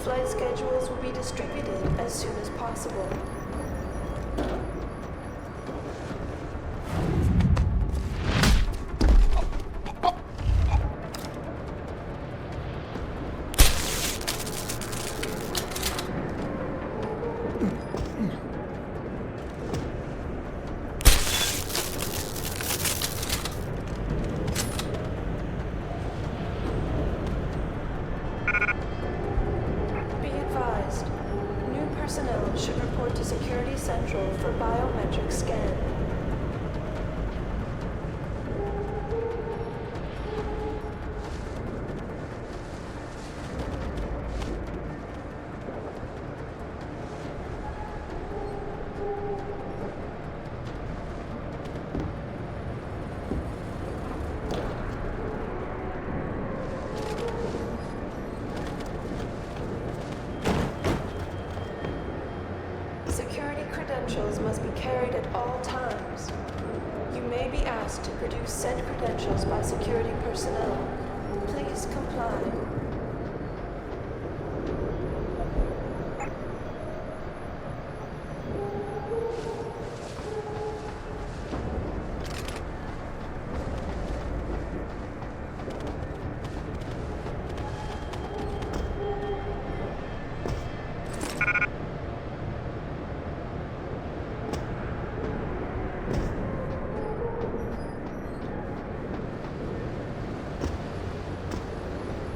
flight schedules will be distributed as soon as possible. Be advised, new personnel should report to Security Central for biometric scan. Security credentials must be carried at all times. You may be asked to produce said credentials by security personnel. Please comply.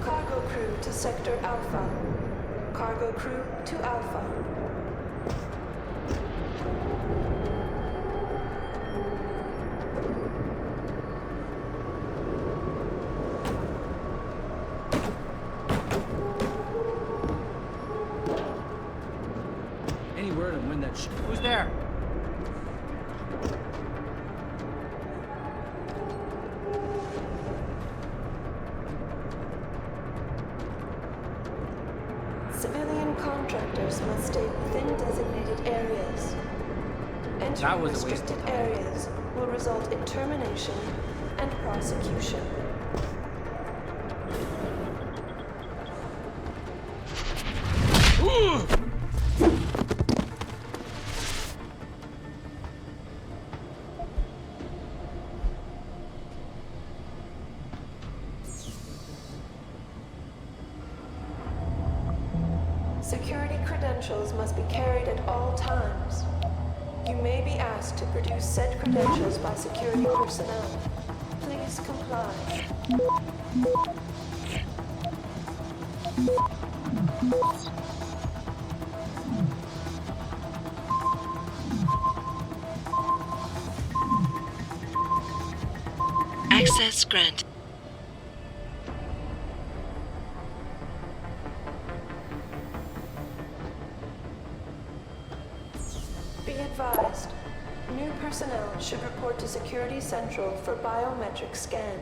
Cargo crew to Sector Alpha. Cargo crew to Alpha. Contractors must stay within designated areas. That Entering restricted areas will result in termination and prosecution. Said credentials by security personnel. Please comply. Access granted. Should report to Security Central for biometric scan.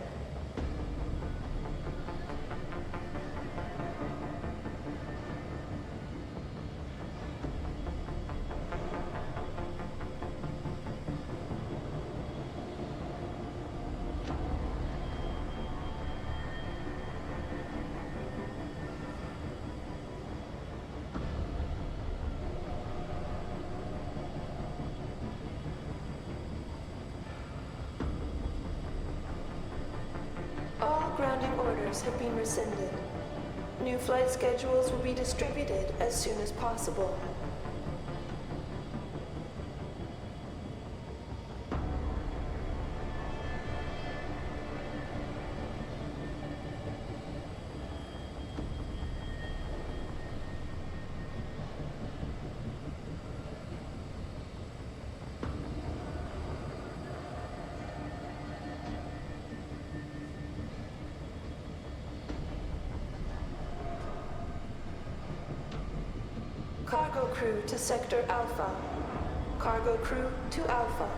Grounding orders have been rescinded. New flight schedules will be distributed as soon as possible. Cargo crew to Sector Alpha. Cargo crew to Alpha.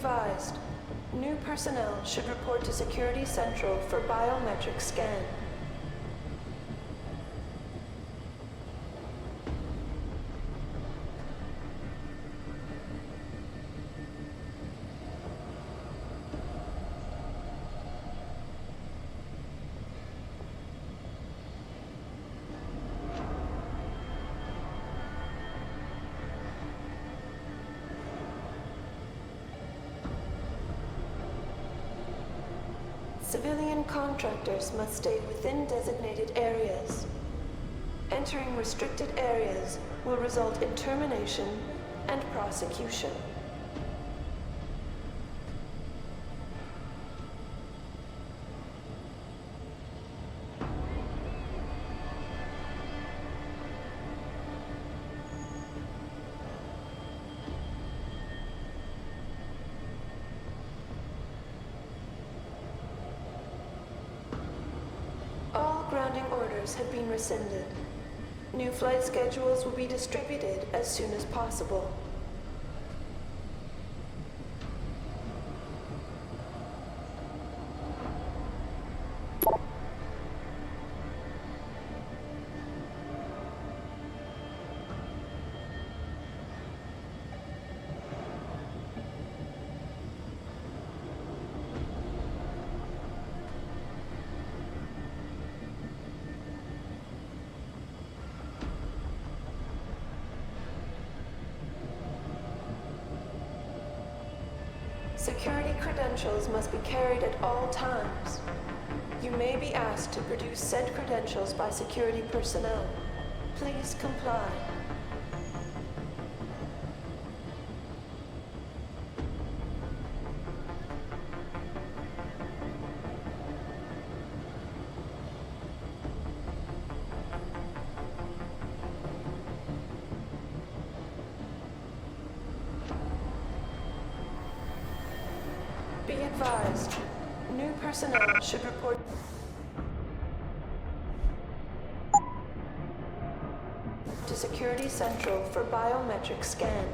Advised. New personnel should report to Security Central for biometric scan. Civilian contractors must stay within designated areas. Entering restricted areas will result in termination and prosecution. Grounding orders have been rescinded. New flight schedules will be distributed as soon as possible. Security credentials must be carried at all times. You may be asked to produce said credentials by security personnel. Please comply. Security Central for biometric scan.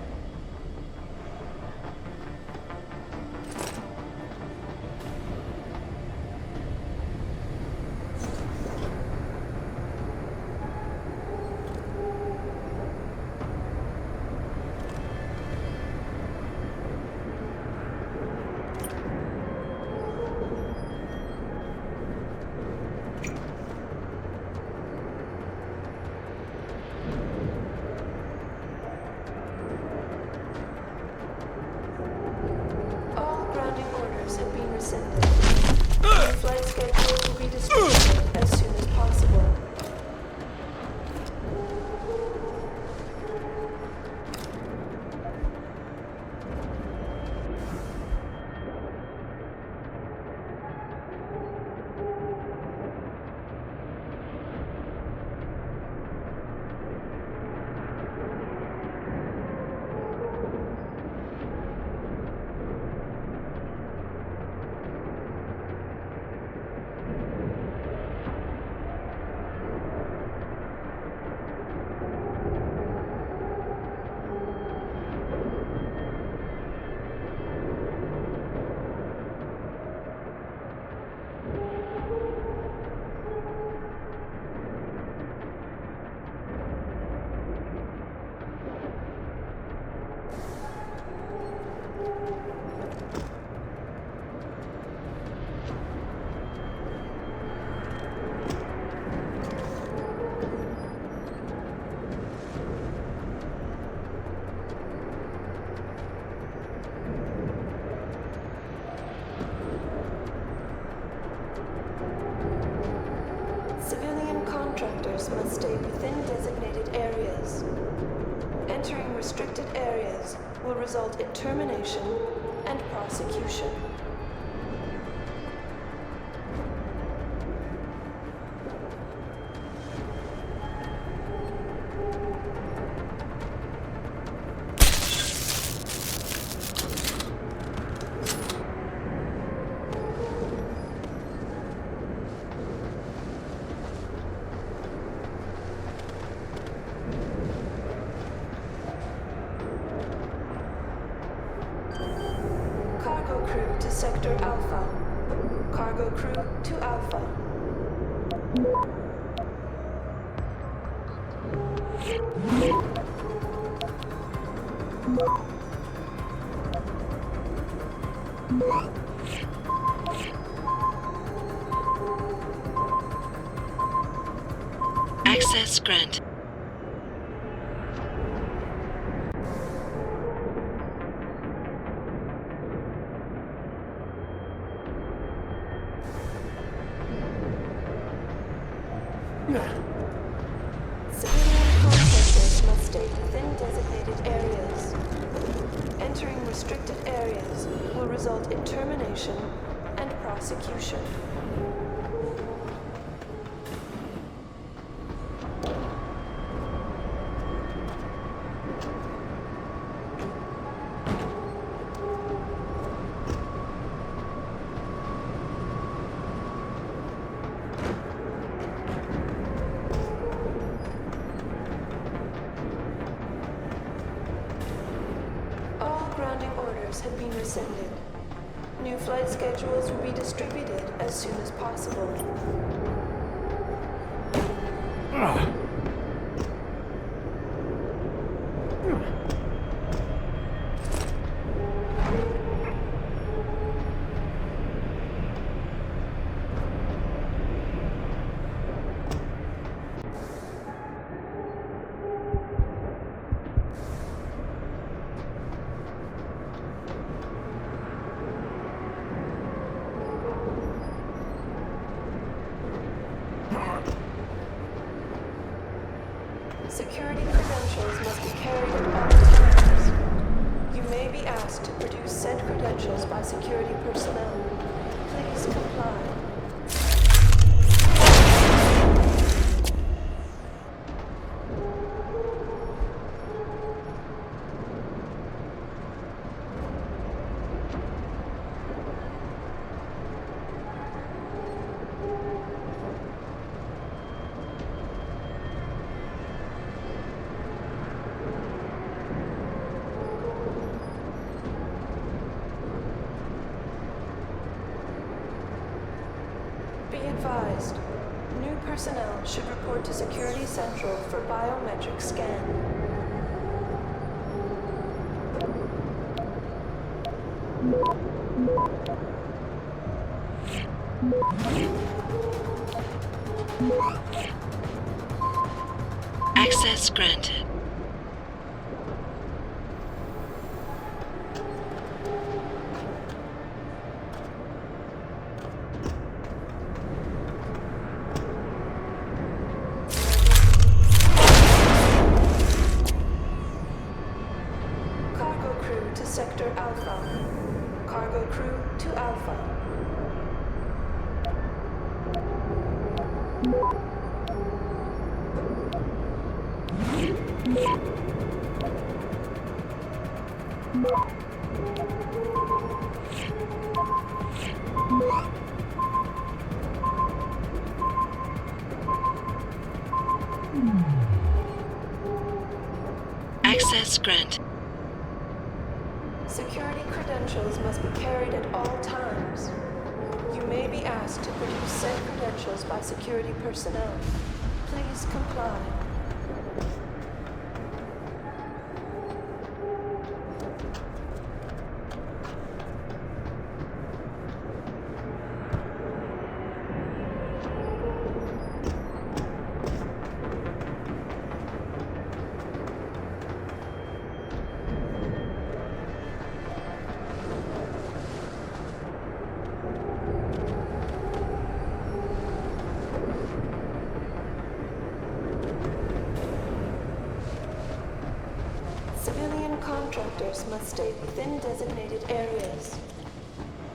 Entering restricted areas will result in termination and prosecution. Granted. Have been rescinded. New flight schedules will be distributed as soon as possible. Security credentials must be carried at all times. You may be asked to produce said credentials by security personnel. Please comply. Be advised, new personnel should report to Security Central for biometric scan. Access granted. Granted. Security credentials must be carried at all times. You may be asked to produce said credentials by security personnel. Please comply. Civilian contractors must stay within designated areas.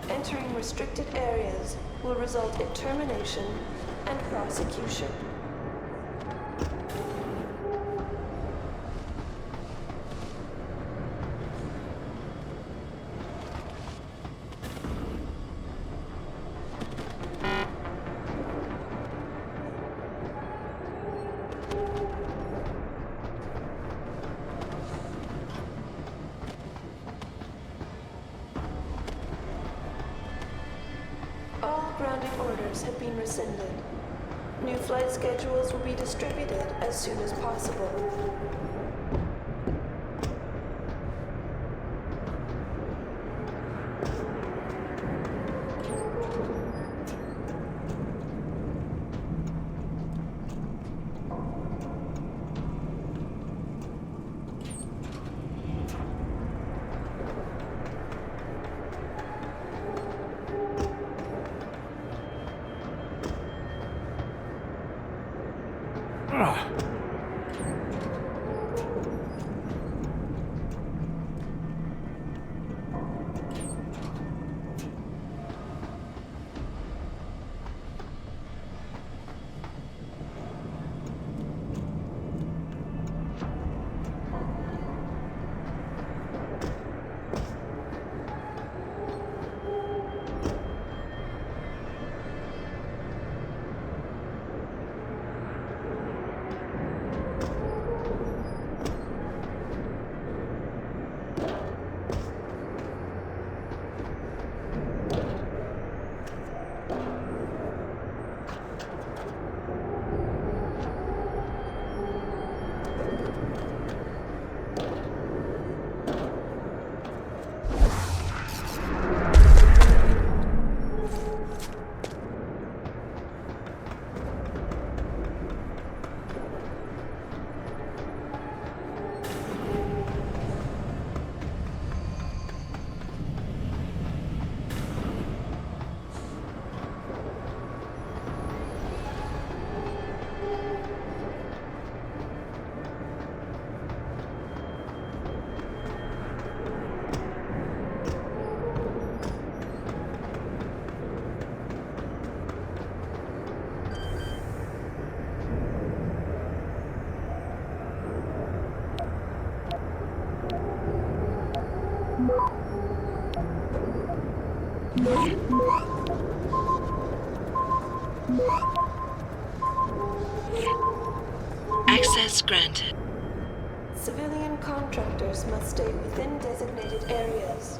Entering restricted areas will result in termination and prosecution. Been rescinded. New flight schedules will be distributed as soon as possible. Access granted. Civilian contractors must stay within designated areas.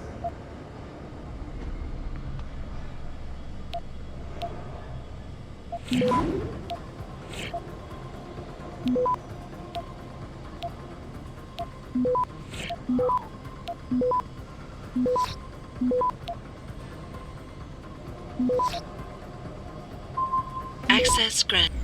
Princess Grant.